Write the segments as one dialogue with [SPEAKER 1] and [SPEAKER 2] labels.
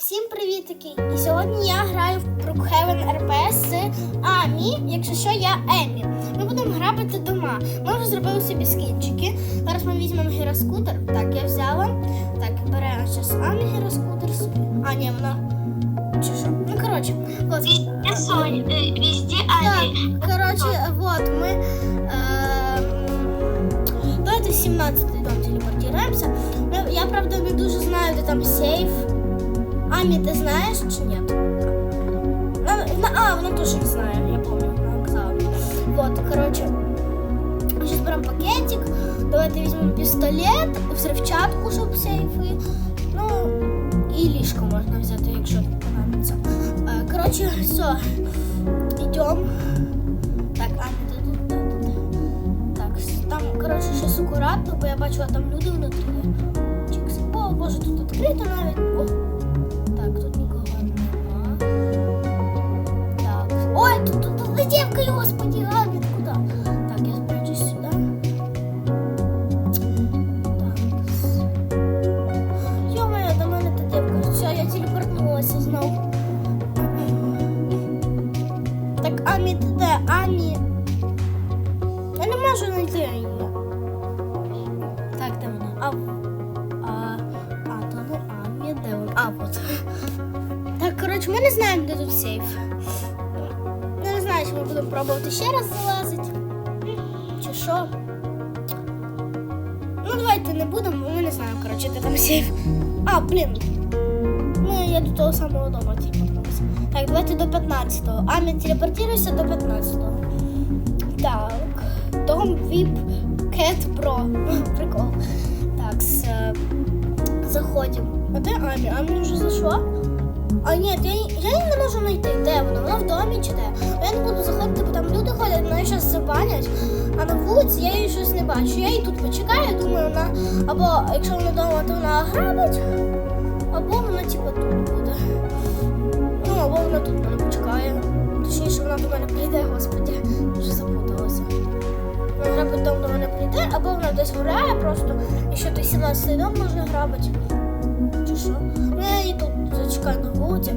[SPEAKER 1] Всім привітики! І сьогодні я граю в Brookhaven RP з Амі, якщо що, я Емі. Ми будемо грати дома. Ми вже зробили собі скінчики. Зараз ми візьмемо гіроскутер. Так, я взяла. Так, беремо зараз Амі гіроскутер. А, ні, вона. Чи що? Ну, коротше, от.
[SPEAKER 2] Везде Али.
[SPEAKER 1] Так, коротше, вот ми. Е, давайте в 17-й дом телепортуємося. Ну, Я, правда, не дуже знаю, де там сейф. Амі, ти знаєш чи ні? Вона- вона- А, вона теж не знає, я пам'ятаю, вона казала. Вот, коротше. Ми зараз беремо пакетик. Давайте візьмемо пістолет, взривчатку, щоб сейфи. Ну, і ліжко можна взяти, якщо понадобиться. Е, Коротше, все. Идем. Так, а, тут, тут, тут, тут. Так, с- там, коротше, щось акуратно, бо я бачила там люди внутрі. Чікс. О, боже, тут відкрито навіть. О. Можу знайти її. Так, де вона? А, а, а то не Амі, де вона? А, от. Так, коротше, ми не знаємо, де тут сейф. Не знаю, чи ми будемо пробувати ще раз залазити. Чи що? Ну, давайте не будемо, бо ми не знаємо, коротше, де там сейф. А, блін. Ну, я до того самого дома телепортувалася. Так, давайте до 15-го. Аня, телепортируйся до 15-го. Так. Дом VIP Cat Pro. Прикол. Так, с, е, заходимо. А де Аня? Аня вже зайшла? А ні, я, я не можу знайти. Де вона? Вона в домі чи де? Я не буду заходити, бо там люди ходять, мене зараз забанять, а на вулиці я її щось не бачу. Я її тут почекаю, думаю, вона або якщо вона вдома, то вона грабить, або вона типу тут буде. Ну, або вона тут мене почекає. Точніше, вона до мене прийде, господи. Грабить до мене прийде, або вона десь гуляє просто, і що той 17 дом можна грабити. Чи що? Ну, я її тут зачекаю на вулиці.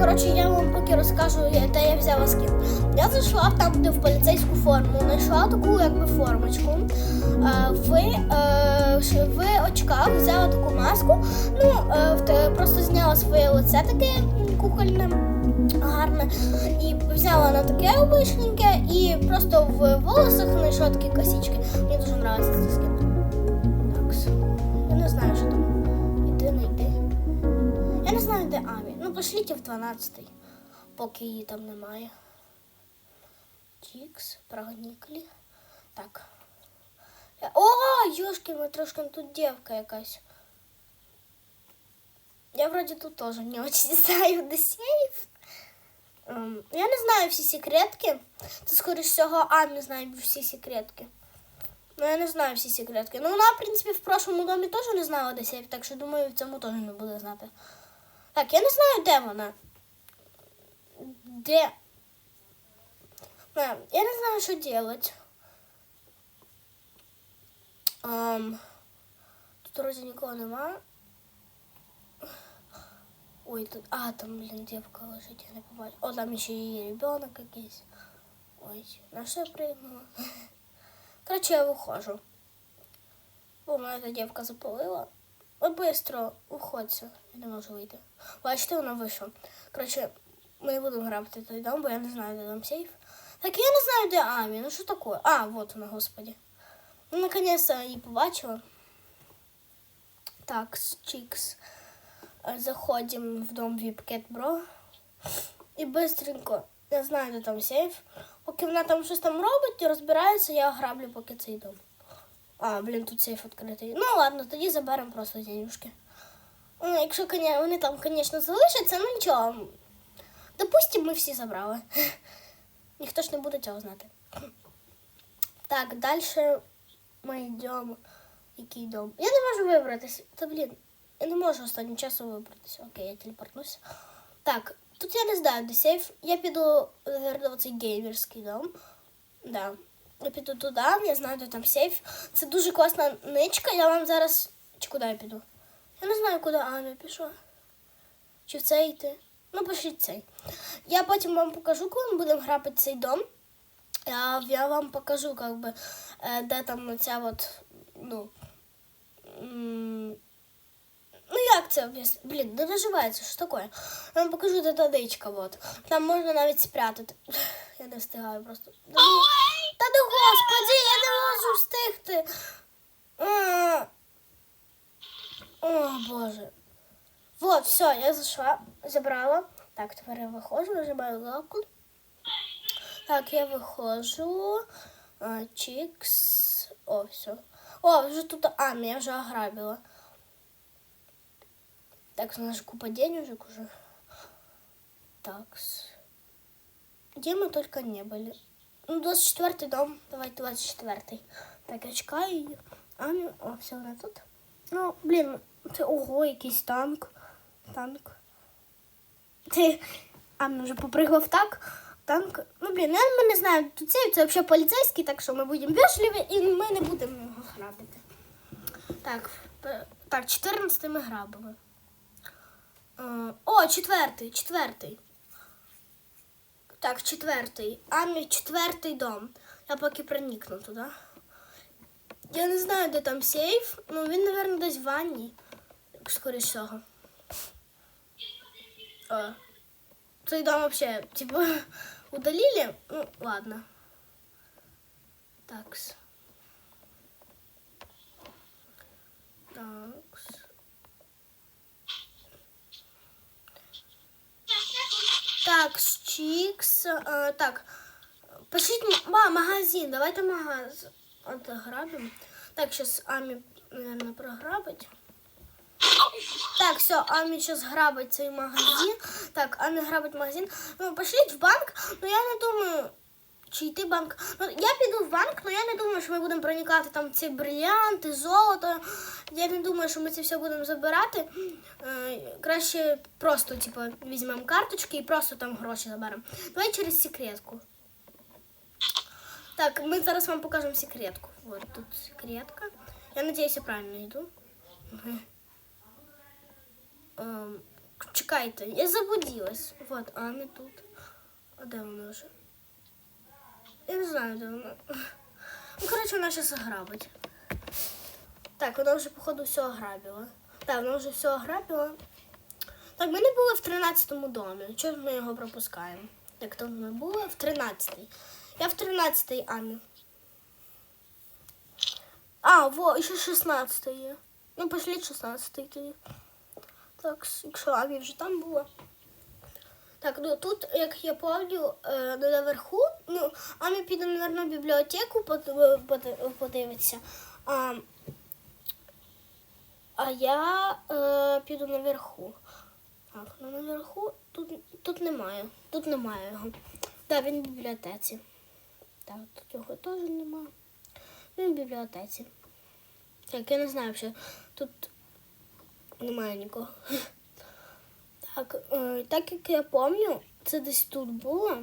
[SPEAKER 1] Коротше, я вам поки розкажу, де я взяла скін. Я зайшла там, де в поліцейську форму, знайшла таку якби формочку. Е, В, е, в очках взяла таку маску. Ну, е, просто зняла своє лице таке м, кукольне, гарне. І взяла на таке обичненьке і просто в волосах знайшла такі косички. Мені дуже подобається цей скін. Так, я не знаю, що там. Іди, не йди. Я не знаю, де Амі. Ну, пошліть в 12-й, поки її там немає. Чікс, прогніклі. Так. Я- О, Йошкін, трошки тут дівка якась. Я вроде тут тоже не очень знаю, де сейф. Ем, я не знаю всі секретки. Це, скоріш всього, Амі знає всі секретки. Ну, я не знаю всі секретки. Ну, вона, в принципі, в прошлому домі теж не знала, де сейф, так що думаю, в цьому теж не буде знати. Так, я не знаю, де вона. Де? Не, я не знаю, що делать. Ем, тут вроде нікого нема. Ой, тут. А, там, блін, дівка лежить, я не побачу. О, там ще і ребенок якийсь. Ой, на що я пригнула? Короче, я виходжу. Бо мене та дівка запалила. Ой, быстро, уходься. Я не можу вийти. Бачите, вона вийшла. Коротше, ми не будемо грати той дом, бо я не знаю, де там сейф. Так я не знаю, де Амі. Ну що таке? А, вот вона, господи. Ну, наконец-то я її побачила. Так, чикс. Заходимо в дом Cat Bro. І быстренько, я знаю, де там сейф. Поки вона там щось там робить і розбирається, я граблю поки цей дом. А, блін, тут сейф відкритий. Ну ладно, тоді заберемо просто денюжки. Ну, якщо вони там, звісно, залишаться, ну нічого. Допустим, ми всі забрали. Ніхто ж не буде цього знати. Так, далі ми йдемо. Який дом? Я не можу вибратися. Та блін, я не можу останнім часом вибратися. Окей, я телепортнуся. Так, тут я не знаю, де сейф. Я піду, наверное, в цей геймерський дом. Да. Я піду туди, я знаю, де там сейф. Це дуже класна ничка. Я вам зараз. Чи куди я піду? Я не знаю, куди Аня пішла. Чи в цей йти? Ну, пишіть цей. Я потім вам покажу, коли ми будемо грати цей дом. Я, я вам покажу, как би, е, де там ця от, ну. Як це об'яснити? Блін, не наживається, що таке? Я вам покажу, де табличка, от. Там можна навіть спрятати. Я не встигаю просто. Та ну, ну господи, я не можу встигти. О, Боже. Вот, все, я зайшла, забрала. Так, тепер я виходжу, нажимаю лапку. Так, я виходжу. А, чікс. О, все. О, вже тут Анна, я вже ограбила. Так, у нас купа денежек уже. Такс. Где мы только не были. Ну, 24 дом. Давай 24. Так, я чекаю її. Аню. О, все, вона тут. Ну, блін, це ого, якийсь танк. Танк. Ти Анна вже попригав так. Танк. Ну, блін, я, ми не знаємо, тут це, це взагалі поліцейський, так що ми будемо вежливі і ми не будемо його грабити. Так, так, 14 ми грабили. Е, О, четвертий, четвертий. Так, четвертий. Амі, четвертий дом. Я поки проникну туди. Я не знаю, де там сейф. Ну, він, мабуть, десь в ванні. Скоріше всього. О. Цей дом вообще, типа, удалили? Ну, ладно. Такс. Такс. Так, Чікс. Е, так, Пишіть ма, магазин. Давайте магаз отграбим. Так, сейчас Ами, наверное, програбить. Так, все, Ами сейчас грабить цей магазин. Так, Ами грабить магазин. Ну, пошліть в банк. Ну, я не думаю, чи йти банк. Ну, я піду в банк, але я не думаю, що ми будемо проникати там ці брилянти, золото. Я не думаю, що ми це все будемо забирати. Е, краще просто, типу, візьмемо карточки і просто там гроші заберемо. Давай через секретку. Так, ми зараз вам покажемо секретку. Вот тут секретка. Я надіюсь, я правильно йду. Ем, чекайте, я заблудилась. Вот, а не тут. А де вона вже? Я не знаю, де вона. Ну, коротше, вона зараз ограбить. Так, вона вже, походу, все ограбила. Так, вона вже все ограбила. Так, ми не були в 13-му домі. Чого ми його пропускаємо? Так, то ми були в 13-й. Я в 13-й Амі. А, во, ще 16 є. Ну, пошліть 16 тоді. Так, якщо Амі вже там була. Так, ну тут, як я пам'ятаю, е, ну, наверху, ну, Амі піде, мабуть, в бібліотеку под- под- подивитися. А, а я е, піду наверху. Так, ну наверху тут, тут немає. Тут немає його. Так, він в бібліотеці. Так, тут його теж немає. Він в бібліотеці. Так, я не знаю, що тут немає нікого. Так, е, так як я пам'ятаю, це десь тут було.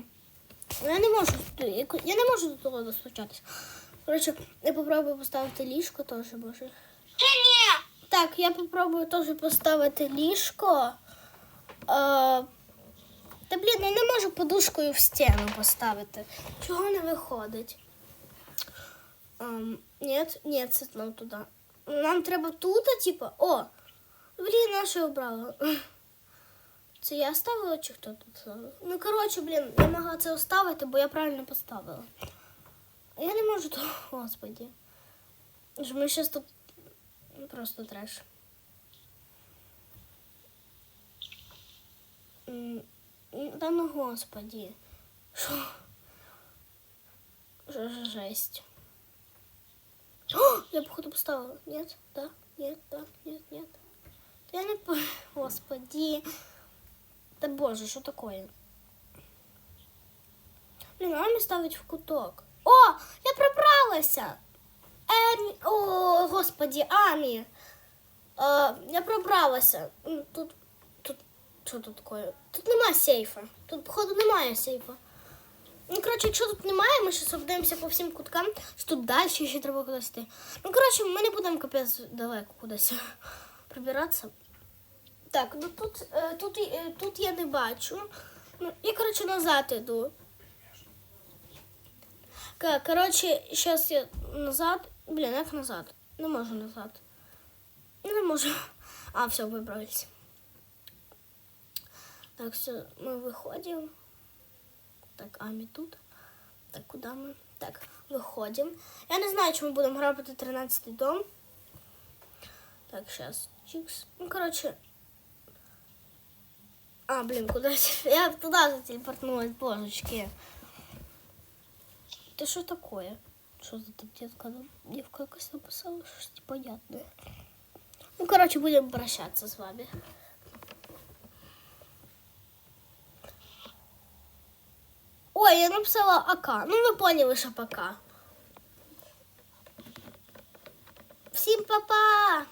[SPEAKER 1] Я не можу туди, я не можу до того достучатися. Коротше, я попробую поставити ліжко теж, може.
[SPEAKER 2] Ні.
[SPEAKER 1] Так, я попробую теж поставити ліжко. Е, та блін, я не можу подушкою в стіну поставити. Чого не виходить? Ем, ні, ні, це нам туди. Нам треба тут, типа. О! Блін, я що обрала? Це я ставила чи хто тут ставив? Ну, коротше, блін, я могла це оставити, бо я правильно поставила. А Я не можу то, господі. Ж Ми зараз тут Ну, Просто треш. Та ну господи. Що? Жесть? О, я походу поставила. Нет, да, нет, да, нет, нет. Я не по... Господи. Да боже, що такое? Блін, мені ставить в куток. О, я пробралася! Емі... О, господі, Амі. Е, я пробралася. Тут, тут, що тут таке? Тут немає сейфа. Тут, походу, немає сейфа. Ну, коротше, якщо тут немає, ми зараз обдаємося по всім куткам, що тут далі ще треба кудись йти. Ну, коротше, ми не будемо капець далеко кудись прибиратися. Так, ну тут, е, тут, е, тут я не бачу. Ну, я, коротше, назад іду. Коротше, зараз я назад. Блін, як назад? Не можу назад. Не можу. А, все, вибрались. Так, все, ми виходимо. Так, Амі тут. Так, куди ми? Так, виходимо. Я не знаю, чи ми будемо грати 13 дом. Так, сейчас. Чикс. Ну, короче. А, блин, куда я- туда зателепортнулась, божечки. Это что такое? Что за там детка? там? Девка якась написала, что непонятное. Ну, короче, будем прощаться с вами. Ой, я написала АК. Ну, ви поняли, що пока. Всім па-па!